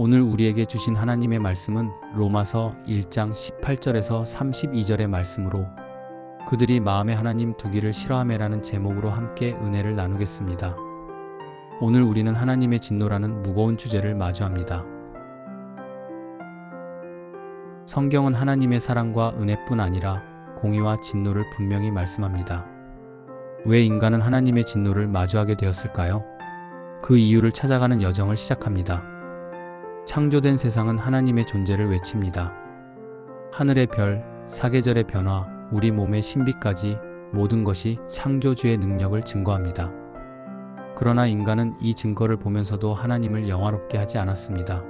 오늘 우리에게 주신 하나님의 말씀은 로마서 1장 18절에서 32절의 말씀으로 그들이 마음에 하나님 두기를 싫어함에라는 제목으로 함께 은혜를 나누겠습니다. 오늘 우리는 하나님의 진노라는 무거운 주제를 마주합니다. 성경은 하나님의 사랑과 은혜뿐 아니라 공의와 진노를 분명히 말씀합니다. 왜 인간은 하나님의 진노를 마주하게 되었을까요? 그 이유를 찾아가는 여정을 시작합니다. 창조된 세상은 하나님의 존재를 외칩니다. 하늘의 별, 사계절의 변화, 우리 몸의 신비까지 모든 것이 창조주의 능력을 증거합니다. 그러나 인간은 이 증거를 보면서도 하나님을 영화롭게 하지 않았습니다.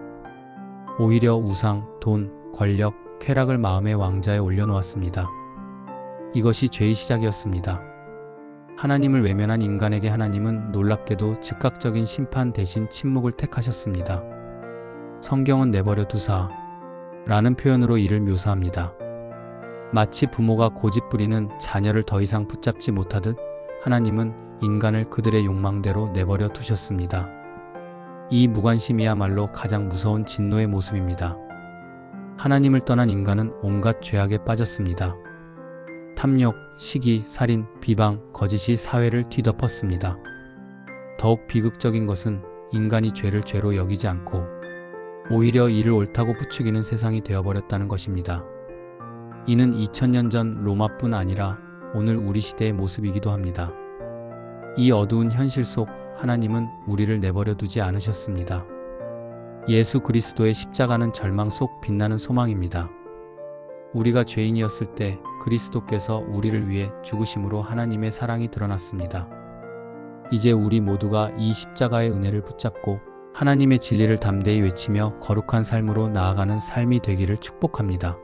오히려 우상, 돈, 권력, 쾌락을 마음의 왕자에 올려놓았습니다. 이것이 죄의 시작이었습니다. 하나님을 외면한 인간에게 하나님은 놀랍게도 즉각적인 심판 대신 침묵을 택하셨습니다. 성경은 내버려 두사 라는 표현으로 이를 묘사합니다. 마치 부모가 고집 부리는 자녀를 더 이상 붙잡지 못하듯 하나님은 인간을 그들의 욕망대로 내버려 두셨습니다. 이 무관심이야말로 가장 무서운 진노의 모습입니다. 하나님을 떠난 인간은 온갖 죄악에 빠졌습니다. 탐욕, 시기, 살인, 비방, 거짓이 사회를 뒤덮었습니다. 더욱 비극적인 것은 인간이 죄를 죄로 여기지 않고 오히려 이를 옳다고 부추기는 세상이 되어버렸다는 것입니다. 이는 2000년 전 로마뿐 아니라 오늘 우리 시대의 모습이기도 합니다. 이 어두운 현실 속 하나님은 우리를 내버려 두지 않으셨습니다. 예수 그리스도의 십자가는 절망 속 빛나는 소망입니다. 우리가 죄인이었을 때 그리스도께서 우리를 위해 죽으심으로 하나님의 사랑이 드러났습니다. 이제 우리 모두가 이 십자가의 은혜를 붙잡고 하나님의 진리를 담대히 외치며 거룩한 삶으로 나아가는 삶이 되기를 축복합니다.